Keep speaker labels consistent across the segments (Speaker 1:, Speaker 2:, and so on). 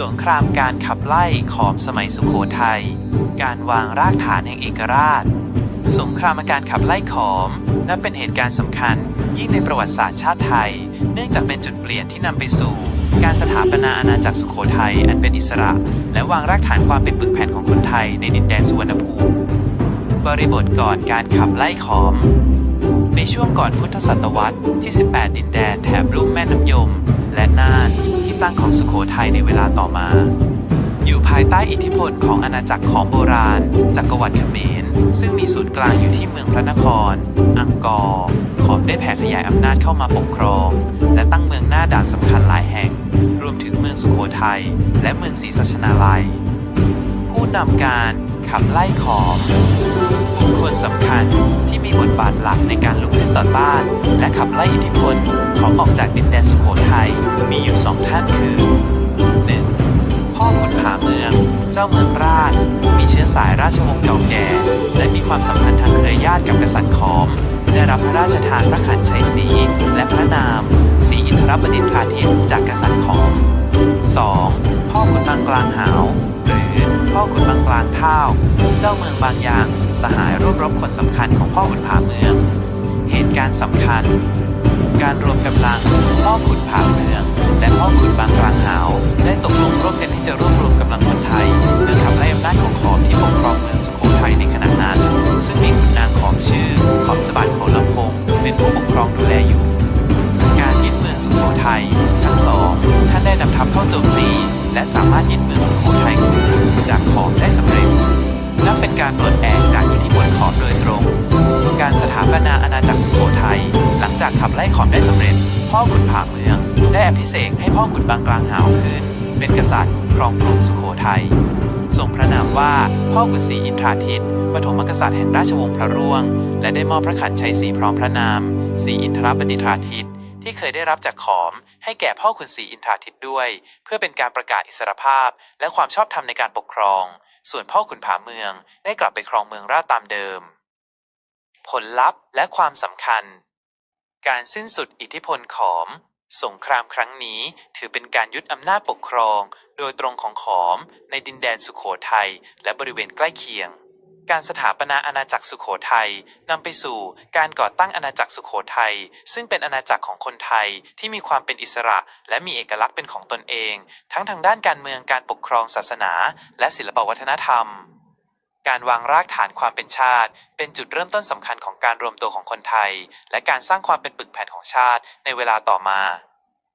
Speaker 1: สงครามการขับไล่ขอมสมัยสุขโขทัย การวางรากฐานแห่งเอกราช สงครามการขับไล่ขอมนับเป็นเหตุการณ์สำคัญ ยิ่งในประวัติศาสตร์ชาติไทย เนื่องจากเป็นจุดเปลี่ยนที่นำไปสู่ การสถาปนาอาณาจักรสุขโขทัยอันเป็นอิสระ และวางรากฐานความเป็นปึกแผ่นของคนไทยในดินแดนสุวรรณภูมิบริบทก่อนการขับไล่ขอม ในช่วงก่อนพุทธศตวรรษที่ 18 ดินแดนแถบลุ่มแม่น้ำยม และน่าน ตั้งของสุโขทัยในเวลาต่อมา อยู่ภายใต้อิทธิพลของอาณาจักรของโบราณ จักรวรรดิเขมร ซึ่งมีศูนย์กลางอยู่ที่เมืองพระนคร อังกอร์ ขอบได้แผ่ขยายอำนาจเข้ามาปกครอง และตั้งเมืองหน้าด่านสำคัญหลายแห่ง รวมถึงเมืองสุโขทัยและเมืองศรีสัชนาลัย ผู้นำการ ขับไล่ขอมบุคคลสำคัญที่มีบทบาทหลักในการลุกขึ้นต่อต้าน และขับไล่อิทธิพลของออกจากดินแดนสุโขทัยมีอยู่สองท่านคือ 1. พ่อขุนผาเมือง เจ้าเมืองราชผู้มีเชื้อสายราชวงศ์เก่าแก่ และมีความสัมพันธ์ทางเครือญาติกับกษัตริย์ขอม ได้รับพระราชทานพระขันชัยศรีและพระนามศรีอินทรบดินทราทิตจากกษัตริย์ขอม 2. พ่อขุนบางกลางหาว พ่อขุนบางกลางเท่า เจ้าเมืองบางยาง สหายรวบรบคนสำคัญของพ่อขุนผาเมือง เหตุการณ์สำคัญ การรวมกำลังพ่อขุนผาเมือง และพ่อขุนบางกลางหาวได้ตกลงร่วมกันที่จะรวบรวมกำลังคนไทยเพื่อขับไล่อำนาจของขอมที่ปกครองเมืองสุโขทัยในขณะนั้น ซึ่งมีขุนนางของชื่อขอมสบัดโขลำพงเป็นผู้ปกครองดูแลอยู่ การยึดเมืองสุโขทัยทั้งสองท่านได้นำทัพเข้าโจมตี และสามารถยึดเมืองสุโขทัยจากขอมได้สำเร็จ นับเป็นการปลดแอกจากอิทธิพลขอมโดยตรง การสถาปนาอาณาจักรสุโขทัยหลังจากขับไล่ขอมได้สำเร็จ พ่อขุนผาเมือง ได้อภิเษกให้พ่อขุนบางกลางหาวขึ้น เป็นกษัตริย์ครองกรุงสุโขทัยทรงพระนามว่าพ่อขุนศรีอินทราทิตปฐมกษัตริย์แห่งราชวงศ์พระร่วง และได้มอบพระขันชัยศรีพร้อมพระนามศรีอินทรบดินทราทิต ที่เคยได้รับจากขอม ให้แก่พ่อขุนศรีอินทราทิตด้วย เพื่อเป็นการประกาศอิสรภาพ และความชอบธรรมในการปกครอง ส่วนพ่อขุนผาเมืองได้กลับไปครองเมืองราชตามเดิม ผลลัพธ์และความสำคัญ การสิ้นสุดอิทธิพลขอม สงครามครั้งนี้ถือเป็นการยึดอำนาจปกครอง โดยตรงของขอม ในดินแดนสุขโขทัยและบริเวณใกล้เคียง การสถาปนาอาณาจักรสุขโขทัยนำไปสู่การก่อตั้งอาณาจักรสุขโขทัยซึ่งเป็นอาณาจักรของคนไทยที่มีความเป็นอิสระ และมีเอกลักษณ์เป็นของตนเอง ทั้งทางด้านการเมืองการปกครองศาสนา และศิลปวัฒนธรรมการวางรากฐานความเป็นชาติ เป็นจุดเริ่มต้นสำคัญของการรวมตัวของคนไทย และการสร้างความเป็นปึกแผ่นของชาติในเวลาต่อมา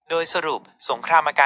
Speaker 1: โดยสรุปสงครามอาการ